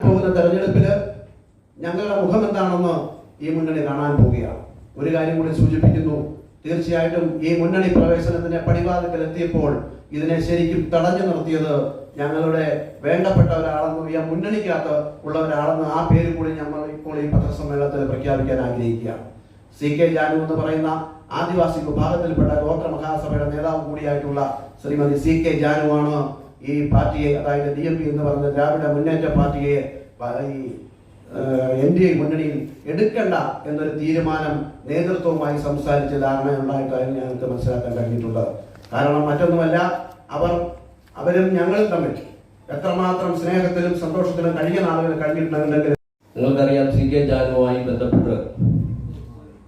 പോകുന്ന തെരഞ്ഞെടുപ്പിൽ ഞങ്ങളുടെ മുഖം എന്താണെന്ന് ഈ മുന്നണി കാണാൻ പോവുകയാണ്. ഒരു കാര്യം കൂടി സൂചിപ്പിക്കുന്നു. തീർച്ചയായിട്ടും ഈ മുന്നണി പ്രവേശനത്തിന്റെ പടിവാതിക്കൽ എത്തിയപ്പോൾ ഇതിനെ ശരിക്കും തടഞ്ഞു നിർത്തിയത് ഞങ്ങളുടെ വേണ്ടപ്പെട്ട ഒരാളെന്ന് ഈ മുന്നണിക്കകത്ത് ഉള്ള ഒരാളെന്ന് ആ പേര് കൂടി ഞങ്ങൾ ഇപ്പോൾ ഈ പത്രസമ്മേളനത്തിൽ പ്രഖ്യാപിക്കാൻ ആഗ്രഹിക്കുകയാണ്. സി കെ ജാനു എന്ന് പറയുന്ന ആദിവാസി വിഭാഗത്തിൽപ്പെട്ട ഗോത്ര മഹാസഭയുടെ നേതാവ് കൂടിയായിട്ടുള്ള ശ്രീമതി സി കെ ജാനുവാണ് ഈ പാർട്ടിയെ അതായത് ഡി എം പി എന്ന് പറഞ്ഞ ദ്രാവിഡ മുന്നേറ്റ പാർട്ടിയെ ഈ എൻ ഡി എ മുന്നണിയിൽ എടുക്കണ്ട എന്നൊരു തീരുമാനം നേതൃത്വവുമായി സംസാരിച്ച ധാരണയുണ്ടായിട്ടാണ് ഞങ്ങൾക്ക് മനസ്സിലാക്കാൻ കഴിഞ്ഞിട്ടുള്ളത്. കാരണം മറ്റൊന്നുമല്ല അവർ അവരും ഞങ്ങളും തമ്മിൽ എത്രമാത്രം സ്നേഹത്തിലും സന്തോഷത്തിലും കഴിഞ്ഞ നാളുകൾ കഴിഞ്ഞിട്ടുണ്ടെങ്കിൽ നിങ്ങൾക്കറിയാം സി കെ ജാനുവുമായി ബന്ധപ്പെട്ട്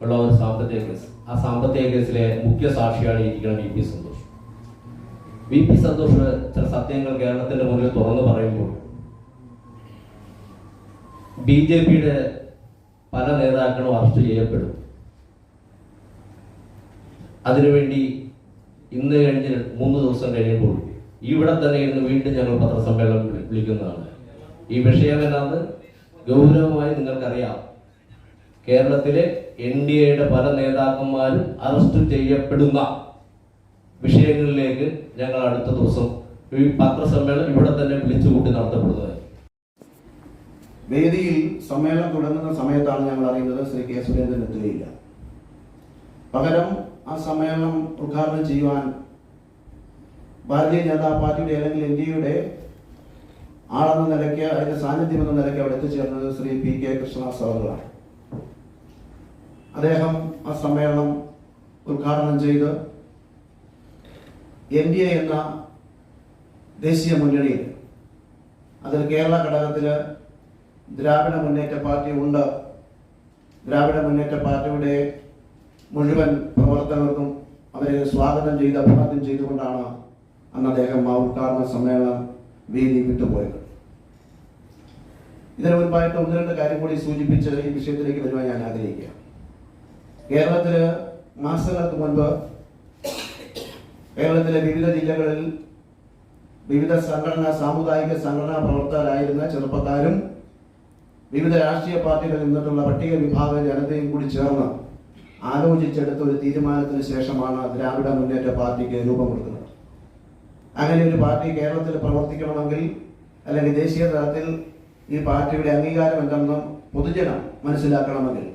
ഉള്ള ഒരു സാമ്പത്തിക കേസ്. ആ സാമ്പത്തിക കേസിലെ മുഖ്യ സാക്ഷിയാണ് ഇരിക്കുന്ന V P Santhosh V P Santhosh ചില സത്യങ്ങൾ കേരളത്തിന്റെ മുന്നിൽ തുറന്നു പറയുമ്പോൾ ബി ജെ പിയുടെ പല നേതാക്കളും അറസ്റ്റ് ചെയ്യപ്പെടും. അതിനുവേണ്ടി ഇന്ന് കഴിഞ്ഞ് മൂന്ന് ദിവസം കഴിയുമ്പോൾ ഇവിടെ തന്നെ ഇന്ന് വീണ്ടും ഞങ്ങൾ പത്രസമ്മേളനം വിളി- വിളിക്കുന്നതാണ്. ഈ വിഷയം എന്നാണ് ഗൗരവമായി നിങ്ങൾക്കറിയാം. കേരളത്തിലെ എൻ ഡി എയുടെ പല നേതാക്കന്മാരും അറസ്റ്റ് ചെയ്യപ്പെടുന്ന വിഷയങ്ങളിലേക്ക് ഞങ്ങൾ അടുത്ത ദിവസം ഈ പത്രസമ്മേളനം ഇവിടെ തന്നെ വിളിച്ചുകൂട്ടി നടത്തപ്പെടുന്നതായി. വേദിയിൽ സമ്മേളനം തുടങ്ങുന്ന സമയത്താണ് ഞങ്ങൾ അറിയുന്നത് ശ്രീ കെ സുരേന്ദ്രൻ എത്തുകയില്ല. പകരം ആ സമ്മേളനം ഉദ്ഘാടനം ചെയ്യുവാൻ ഭാരതീയ ജനതാ പാർട്ടിയുടെ അല്ലെങ്കിൽ ഇന്ത്യയുടെ ആളെന്ന നിലയ്ക്ക് അതിന്റെ സാന്നിധ്യം എന്ന നിലയ്ക്ക് അവിടെ എത്തിച്ചേർന്നത് ശ്രീ പി കെ കൃഷ്ണ അവர்களാണ് അദ്ദേഹം ആ സമ്മേളനം ഉദ്ഘാടനം ചെയ്ത് എൻ ഡി എ എന്ന ദേശീയ മുന്നണിയിൽ അതിൽ കേരള ഘടകത്തിൽ ദ്രാവിഡ മുന്നേറ്റ പാർട്ടി ഉണ്ട്. ദ്രാവിഡ മുന്നേറ്റ പാർട്ടിയുടെ മുഴുവൻ പ്രവർത്തകർക്കും അവരെ സ്വാഗതം ചെയ്ത് അഭിവാദ്യം ചെയ്തുകൊണ്ടാണ് അന്ന് അദ്ദേഹം ആ ഉദ്ഘാടന സമ്മേളനം വേദി വിട്ടുപോയത്. ഇതിനു മുൻപായിട്ട് ഒന്ന് രണ്ട് കാര്യം കൂടി സൂചിപ്പിച്ച് ഈ വിഷയത്തിലേക്ക് വരുവാൻ ഞാൻ ആഗ്രഹിക്കുക കേരളത്തിൽ മാസങ്ങൾക്ക് മുൻപ് കേരളത്തിലെ വിവിധ ജില്ലകളിൽ വിവിധ സംഘടനാ സാമുദായിക സംഘടനാ പ്രവർത്തകരായിരുന്ന ചെറുപ്പക്കാരും വിവിധ രാഷ്ട്രീയ പാർട്ടികളിൽ നിന്നിട്ടുള്ള പട്ടിക വിഭാഗ ജനതയും കൂടി ചേർന്ന് ആലോചിച്ചെടുത്ത ഒരു തീരുമാനത്തിന് ശേഷമാണ് ദ്രാവിഡ മുന്നേറ്റ പാർട്ടിക്ക് രൂപം കൊടുക്കുന്നത്. അങ്ങനെ ഒരു പാർട്ടി കേരളത്തിൽ പ്രവർത്തിക്കണമെങ്കിൽ അല്ലെങ്കിൽ ദേശീയ തലത്തിൽ ഈ പാർട്ടിയുടെ അംഗീകാരം എന്തെന്ന് പൊതുജനം മനസ്സിലാക്കണമെങ്കിൽ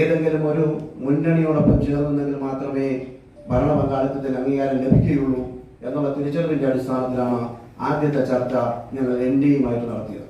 ഏതെങ്കിലും ഒരു മുന്നണിയോടൊപ്പം ചേർന്നെങ്കിൽ മാത്രമേ ഭരണ പങ്കാളിത്തത്തിന് അംഗീകാരം ലഭിക്കുകയുള്ളൂ എന്നുള്ള തിരിച്ചറിവിന്റെ അടിസ്ഥാനത്തിലാണ് ആദ്യത്തെ ചർച്ച ഞങ്ങൾ എൻ ഡി എയുമായിട്ട് നടത്തിയത്.